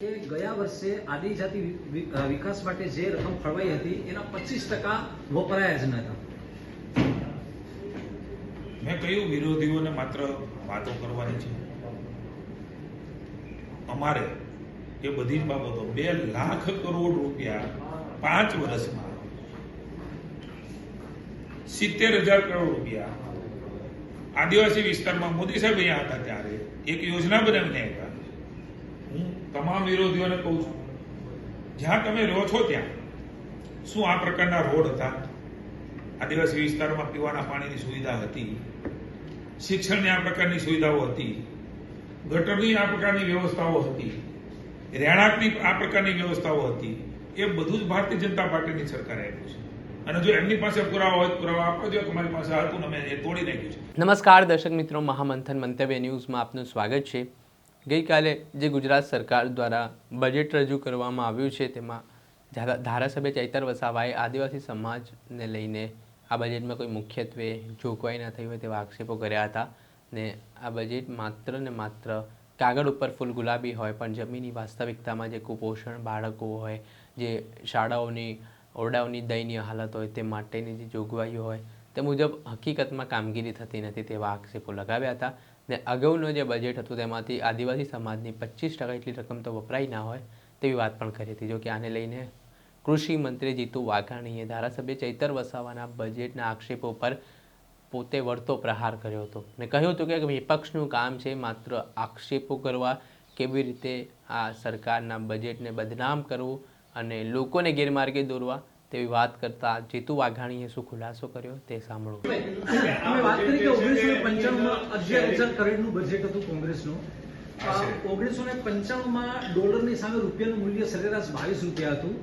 ગયા વર્ષે આદિજાતિ વિકાસ માટે જે રકમ ફળવાઈ હતી, એના પચીસ ટકા વપરાયા જ નતા મેં કહ્યું, વિરોધીઓને માત્ર વાતો કરવાની છે. અમારે એ બધી બાબતો બે લાખ કરોડ રૂપિયા પાંચ વર્ષમાં સિત્તેર હજાર કરોડ રૂપિયા આદિવાસી વિસ્તારમાં મોદી સાહેબ અહીંયા હતા ત્યારે એક યોજના બનાવીને આવ્યા તમામ વિરોધીઓને કહું છું, જ્યાં તમે રહો છો ત્યાં, શું આ પ્રકારના રોડ હતા? આદિવાસી વિસ્તારમાં પીવાના પાણીની સુવિધા હતી, શિક્ષણની આ પ્રકારની સુવિધાઓ હતી, ગટરની આ પ્રકારની વ્યવસ્થાઓ હતી, રહેણાંકની આ પ્રકારની વ્યવસ્થાઓ હતી, એ બધું જ ભારતીય જનતા પાર્ટીની સરકારે આપ્યું છે. અને જો એમની પાસે પુરાવા હોય પુરાવા આપવા જોઈએ તમારી પાસે હતું અમે એ તોડી નાખ્યું છે. નમસ્કાર દર્શક મિત્રો, મહામંથન મંતવ્ય ન્યૂઝમાં આપનું સ્વાગત છે. ગઈકાલે જે ગુજરાત સરકાર દ્વારા બજેટ રજૂ કરવામાં આવ્યું છે, તેમાં ધારાસભ્ય ચૈતર વસાવાએ આદિવાસી સમાજને લઈને આ બજેટમાં કોઈ મુખ્યત્વે જોગવાઈ ન થઈ હોય તેવા આક્ષેપો કર્યા હતા ને આ બજેટ માત્ર ને માત્ર કાગળ ઉપર ફૂલ ગુલાબી હોય, પણ જમીની વાસ્તવિકતામાં જે કુપોષણ બાળકો હોય, જે શાળાઓની ઓરડાઓની દયનીય હાલત હોય, તે માટેની જે જોગવાઈઓ હોય, તે મુજબ હકીકતમાં કામગીરી થતી નથી તેવા આક્ષેપો લગાવ્યા હતા. ને અગાઉનું જે બજેટ હતું તેમાંથી આદિવાસી સમાજની પચીસ ટકા એટલી રકમ તો વપરાઈ ના હોય તેવી વાત પણ કરી હતી. જો કે આને લઈને કૃષિ મંત્રી જીતુ વાઘાણીએ ધારાસભ્ય ચૈતર વસાવાના બજેટના આક્ષેપો પર પોતે વળતો પ્રહાર કર્યો હતો ને કહ્યું હતું કે વિપક્ષનું કામ છે માત્ર આક્ષેપો કરવા કેવી રીતે આ સરકારના બજેટને બદનામ કરવું અને લોકોને ગેરમાર્ગે દોરવા તેવી વાત કરતા જીતુ વાઘાણીએ શું ખુલાસો કર્યો તે સાંભળો. અમે વાત કરી કે ઓગણીસો ને પંચાણુંમાં અગિયાર હજાર કરોડનું બજેટ હતું કોંગ્રેસનું. ઓગણીસો ને પંચાણુંમાં ડોલરની સામે રૂપિયાનું મૂલ્ય સરેરાશ બાવીસ રૂપિયા હતું.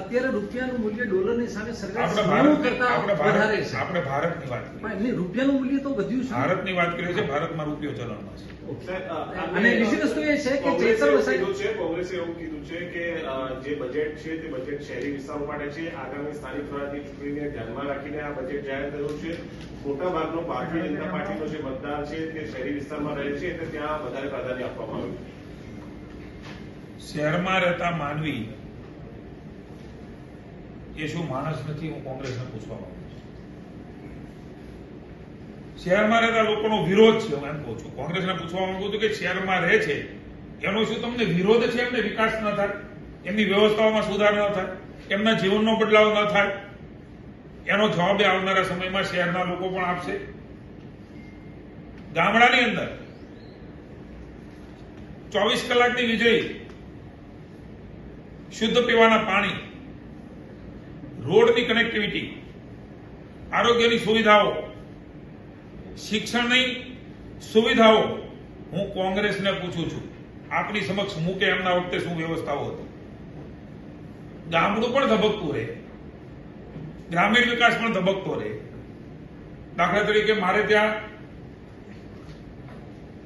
અત્યારે રૂપિયાનું મૂલ્ય ડોલરની સામે સરકાર આપણે નેવું કરતા વધારે છે. આપણે ભારતની વાત કરીએ. રૂપિયાનું મૂલ્ય તો વધ્યું છે ભારતની વાત કરીએ છીએ ભારતમાં રૂપિયો ચલણમાં છે. અને બીજી વસ્તુ એ છે કે ચેતર વસાઈ છે કોંગ્રેસે એવું કીધું છે કે જે બજેટ છે તે બજેટ શહેરી વિસ્તારો માટે છે. આગામી સ્થાનિક સ્વરાજની ચૂંટણીને ધ્યાનમાં રાખીને આ બજેટ જાહેર કર્યું છે. મોટા ભાગનો ભારતીય જનતા પાર્ટીનો જે મતદાર છે તે શહેરી વિસ્તારમાં રહે છે એટલે ત્યાં વધારે પ્રાધાન્ય આપવામાં આવ્યું શહેરમાં રહેતા માનવી એ શું માણસ નથી, હું કોંગ્રેસને પૂછવા માંગુ છું. શહેરમાં રહેતા લોકોનો વિરોધ છે, હું એમ કહું છું. કોંગ્રેસને પૂછવા માંગુ છું કે શહેરમાં રહે છે, એનો શું તમને વિરોધ છે એમને? વિકાસ ન થાય, એમની વ્યવસ્થાઓમાં સુધાર ન થાય, એમના જીવનનો બદલાવ ન થાય. એનો જવાબ આવનારા સમયમાં શહેરના લોકો પણ આપશે. ગામડાની અંદર ચોવીસ કલાકની વીજળી, શુદ્ધ પીવાના પાણી રોડની કનેક્ટિવિટી આરોગ્યની સુવિધાઓ શિક્ષણની સુવિધાઓ હું કોંગ્રેસને પૂછું છું. આપની સમક્ષ મૂકે એમના વખતે શું વ્યવસ્થાઓ હતી? ગામડું પણ ધબકતું રહે. ગ્રામીણ વિકાસ પણ ધબકતો રહે. દાખલા તરીકે મારે ત્યાં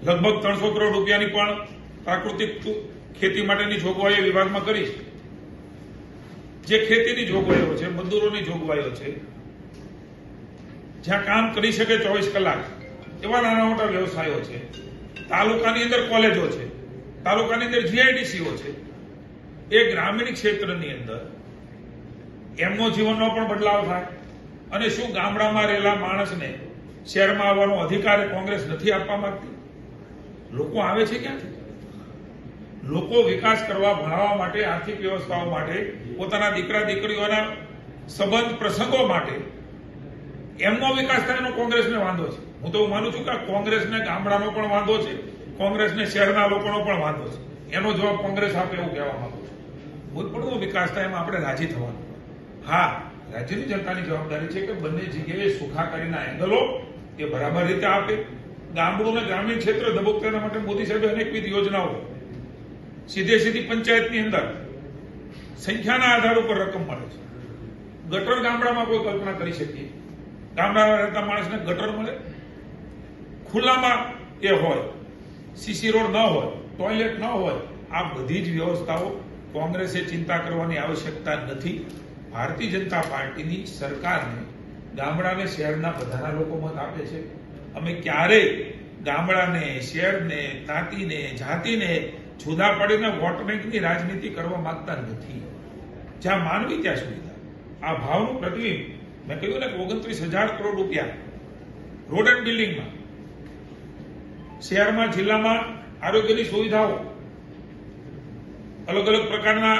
લગભગ ત્રણસો કરોડ રૂપિયાની પણ પ્રાકૃતિક ખેતી માટેની જોગવાઈઓ વિભાગમાં કરી છે. જે ખેતીની જોગવાઈઓ છે મજદૂરોની જોગવાઈઓ છે, જ્યાં કામ કરી શકે ચોવીસ કલાક, એવા નાના મોટા વ્યવસાયો છે, તાલુકાની અંદર કોલેજો છે, તાલુકાની અંદર જીઆઈડીસીઓ છે, એ ગ્રામીણ ક્ષેત્રની અંદર એમનો જીવનનો પણ બદલાવ થાય અને શું ગામડામાં રહેલા માણસને શહેરમાં આવવાનો અધિકાર કોંગ્રેસ નથી આપવા માંગતી? લોકો આવે છે ક્યાંથી? લોકો વિકાસ કરવા, ભણાવવા માટે, આર્થિક વ્યવસ્થાઓ માટે, પોતાના દીકરા, દીકરીઓના સંબંધ, પ્રસંગો માટે એમનો વિકાસ થાય એનો કોંગ્રેસને વાંધો છે. હું તો માનું છું કે કોંગ્રેસને ગામડાનો પણ વાંધો છે, કોંગ્રેસને શહેરના લોકોનો પણ વાંધો છે. એનો જવાબ કોંગ્રેસ આપે એવું કહેવા માંગુ છું. ભૂતપૂર્વ વિકાસ થાય એમાં આપણે રાજી થવાનું. હા, રાજ્યની જનતાની જવાબદારી છે કે બંને જગ્યાએ સુખાકારીના એંગલો એ બરાબર રીતે આપે. ગામડું અને ગ્રામીણ ક્ષેત્ર ધબકતા માટે મોદી સાહેબે અનેકવિધ યોજનાઓ સીધે સીધી પંચાયતની અંદર સંખ્યાના આધાર ઉપર રકમ મળે છે. ગટર ગામડામાં કોઈ કલ્પના કરી શકીએ. ગામડામાં રહેતા માણસને ગટર મળે, ખુલ્લામાં એ હોય, સીસી રોડ ન હોય, ટોયલેટ ન હોય, આ બધી જ વ્યવસ્થાઓ કોંગ્રેસે ચિંતા કરવાની આવશ્યકતા નથી. ભારતીય જનતા પાર્ટીની સરકારને ગામડાને શહેરના બધાના લોકો મત આપે છે. અમે ક્યારેય ગામડાને, શહેરને, જ્ઞાતિને, જાતિને જુદા પડીને વોટ બેંકની રાજનીતિ કરવા માંગતા નથી. જ્યાં માનવી ત્યાં સુવિધા આ ભાવનું પ્રતિબિંબ મેં કહ્યું ને ઓગણત્રીસ હજાર કરોડ રૂપિયા રોડ એન્ડ બિલ્ડિંગમાં. શહેરમાં, જિલ્લામાં આરોગ્યની સુવિધાઓ અલગ અલગ પ્રકારના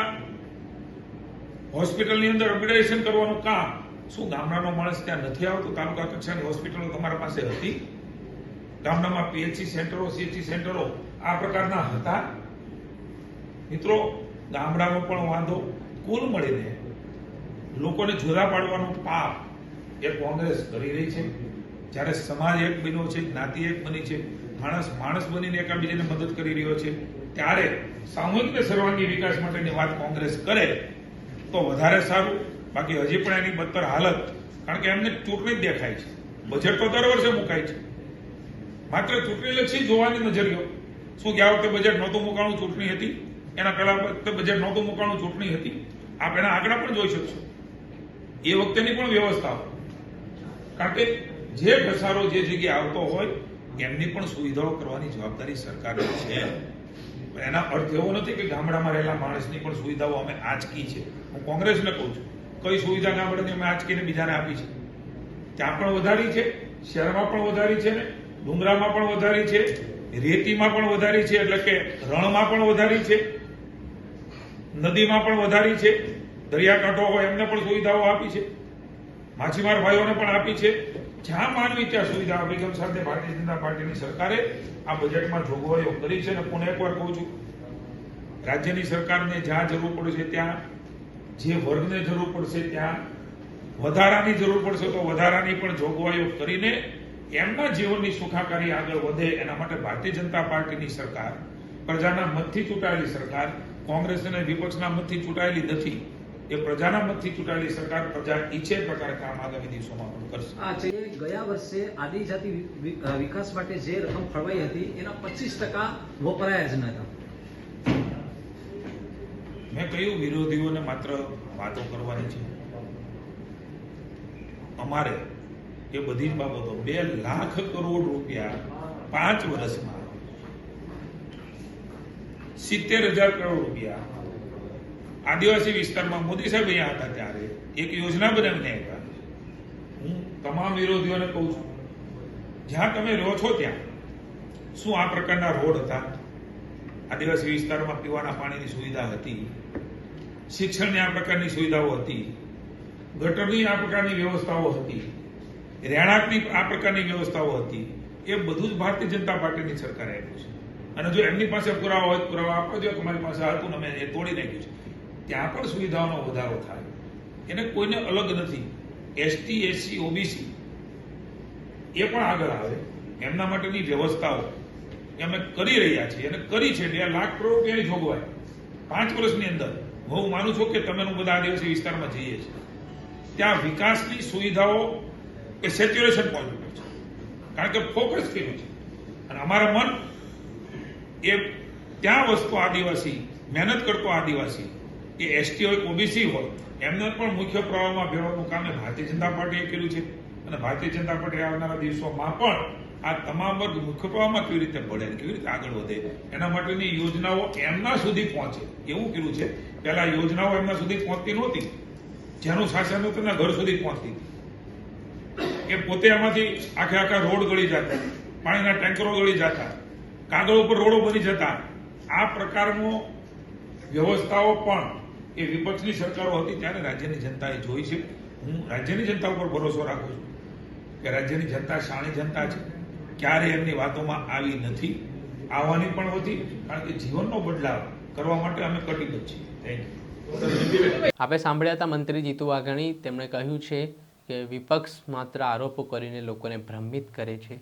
હોસ્પિટલની અંદર અપગ્રેડેશન કરવાનું કામ. શું ગામડાનો માણસ ત્યાં નથી આવતો? તાલુકા કક્ષાની હોસ્પિટલો તમારા પાસે હતી? ગામડામાં પીએચસી સેન્ટરો, સીએચસી સેન્ટરો આ પ્રકારના હતા? મિત્રો ગામડામાં પણ વાંધો કુલ મળીને લોકોને જુદા પાડવાનો પાપ એ કોંગ્રેસ કરી રહી છે. જ્યારે સમાજ એક બન્યો છે, જ્ઞાતિ એક બની છે, માણસ માણસ બનીને એકાબીજાને મદદ કરી રહ્યો છે, ત્યારે સામૂહિક ને સર્વાંગી વિકાસ માટેની વાત કોંગ્રેસ કરે તો વધારે સારું. બાકી હજી પણ એની બદતર હાલત, કારણ કે એમને ચૂંટણી જ દેખાય છે. બજેટ તો દર વર્ષે મુકાય છે. માત્ર ચૂંટણી લક્ષી જોવાની નજરિયો શું ગયા વખતે બજેટ નહોતું મુકાણું, ચૂંટણી હતી? એના પહેલા બજેટ નહોતું મૂકવાનું, ચૂંટણી હતી. આપ એના આંકડા પણ જોઈ શકશો. એ વખતેની પણ વ્યવસ્થાઓ કારણ કે જે ઘસારો જે જગ્યાએ આવતો હોય, એમની પણ સુવિધાઓ કરવાની જવાબદારી સરકારની છે. એના અર્થ એવો નથી કે ગામડામાં રહેલા માણસની પણ સુવિધાઓ અમે આંચકી છે. હું કોંગ્રેસને કહું છું, કઈ સુવિધા ગામડાની અમે આંચકીને બીજાને આપી છે? ત્યાં પણ વધારી છે, શહેરમાં પણ વધારી છે ને, ડુંગરામાં પણ વધારી છે, રેતીમાં પણ વધારી છે, એટલે કે રણમાં પણ વધારી છે. નદીમાં પણ વધારી છે, દરિયાકાંઠો હોય એમને પણ સુવિધાઓ આપી છે. માછીમાર ભાઈઓને પણ આપી છે. જ્યાં માનવી ત્યાં સુવિધા અભિગમ સાથે ભારતીય જનતા પાર્ટીની સરકારે આ બજેટમાં જોગવાઈઓ કરી છે અને પુનઃ એકવાર કહું છું, રાજ્યની સરકારને જ્યાં જરૂર પડશે ત્યાં, જે વર્ગને જરૂર પડશે ત્યાં, વધારાની જરૂર પડશે તો વધારાની પણ જોગવાઈઓ કરીને એમના જીવનની સુખાકારી આગળ વધે એના માટે ભારતીય જનતા પાર્ટીની સરકાર, પ્રજાના મતથી ચૂંટાયેલી સરકાર કોંગ્રેસ અને વિપક્ષના મતથી ચૂંટાયેલી નથી. એ પ્રજાના મતથી ચૂંટાયેલી સરકાર પ્રજા ઈચ્છે પ્રકારે કામ આગામી દિવસોમાં પણ કરશે. આ છે ગયા વર્ષે આદિજાતિ વિકાસ માટે જે રકમ ફળવાઈ હતી એના પચીસ ટકા વપરાયા જ નતા મેં કહ્યું વિરોધીઓને માત્ર વાતો કરવાની છે. અમારે એ બધી બાબતો બે લાખ કરોડ રૂપિયા પાંચ વર્ષમાં સિત્તેર હજાર કરોડ રૂપિયા. આદિવાસી વિસ્તારમાં મોદી સાહેબ અહીંયા હતા ત્યારે. એક યોજના બનાવીને આવ્યા હું તમામ વિરોધીઓને કહું છું, જ્યાં તમે રહો છો ત્યાં, શું આ પ્રકારના રોડ હતા? આદિવાસી વિસ્તારમાં પીવાના પાણીની સુવિધા હતી, શિક્ષણની આ પ્રકારની સુવિધાઓ હતી, ગટરની આ પ્રકારની વ્યવસ્થાઓ હતી, રહેણાંકની આ પ્રકારની વ્યવસ્થાઓ હતી. એ બધું જ ભારતીય જનતા પાર્ટીની સરકારે આપ્યું છે. અને જો એમની પાસે પુરાવા હોય પુરાવા આપવા જોઈએ કે અમારી પાસે હતું અમે એ તોડી નાખ્યું છે. ત્યાં પણ સુવિધાઓનો વધારો થાય. એને કોઈને અલગ નથી. એસટી એસસી ઓબીસી એ પણ આગળ આવે. એમના માટેની વ્યવસ્થાઓ અમે કરી રહ્યા છીએ અને કરી છે બે લાખ કરોડ રૂપિયાની જોગવાઈ. પાંચ વર્ષની અંદર. હું માનું છું કે તમે હું બધા આદિવાસી વિસ્તારમાં જઈએ છીએ. ત્યાં વિકાસની સુવિધાઓ એ સેચ્યુરેશન પહોંચી ગયું છે. કારણ કે ફોકસ કર્યું છે? અને અમારા મન એ ત્યાં વસતો આદિવાસી, મહેનત કરતો આદિવાસી, એ એસટી હોય, ઓબીસી હોય, એમને પણ મુખ્ય પ્રવાહમાં ભેળવાનું કામ એ ભારતીય જનતા પાર્ટીએ કર્યું છે. અને ભારતીય જનતા પાર્ટી આવનારા દિવસોમાં પણ આ તમામ વર્ગ મુખ્ય પ્રવાહમાં કેવી રીતે ભળે કેવી રીતે આગળ વધે, એના માટેની યોજનાઓ એમના સુધી પહોંચે. એવું કર્યું છે. પહેલા યોજનાઓ એમના સુધી પહોંચતી નહોતી. જેનું શાસન હતું તેના ઘર સુધી પહોંચતી. એ પોતે એમાંથી આખે આખા રોડ ગળી જતા, પાણીના ટેન્કરો ગળી જતા કાગળ ઉપર રોડો બની જતા આ પ્રકારનો વ્યવસ્થાઓ પણ એ વિપક્ષની સરકારો હતી ત્યારે રાજ્યની જનતાએ જોઈ છે. હું રાજ્યની જનતા ઉપર ભરોસો રાખું છું કે રાજ્યની જનતા શાણી જનતા છે. ક્યારે એમની વાતોમાં આવી નથી. આવવાની પણ હતી, કારણ કે જીવનનો બદલાવ કરવા માટે અમે કટિબદ્ધ છીએ. થેન્ક યુ આપણે સાંભળ્યા હતા મંત્રી જીતુ વાઘાણી. તેમણે કહ્યું છે કે વિપક્ષ માત્ર આરોપો કરીને લોકોને ભ્રમિત કરે છે,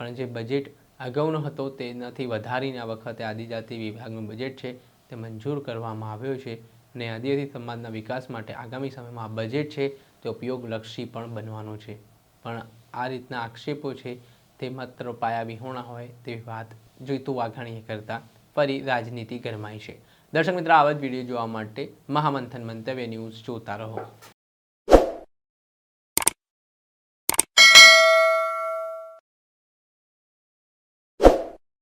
પણ જે બજેટ અગાઉનો હતો, તેનાથી વધારીને આ વખતે આદિજાતિ વિભાગનું બજેટ છે તે મંજૂર કરવામાં આવ્યો છે અને આદિવાસી સમાજના વિકાસ માટે આગામી સમયમાં આ બજેટ છે તે ઉપયોગલક્ષી પણ બનવાનું છે. પણ આ રીતના આક્ષેપો છે તે માત્ર પાયા વિહોણા હોય તેવી વાત જીતુ વાઘાણીએ કરતા ફરી રાજનીતિ ગરમાઈ છે. દર્શક મિત્રો, આવા જ વીડિયો જોવા માટે મહામંથન મંતવ્ય ન્યૂઝ જોતા રહો.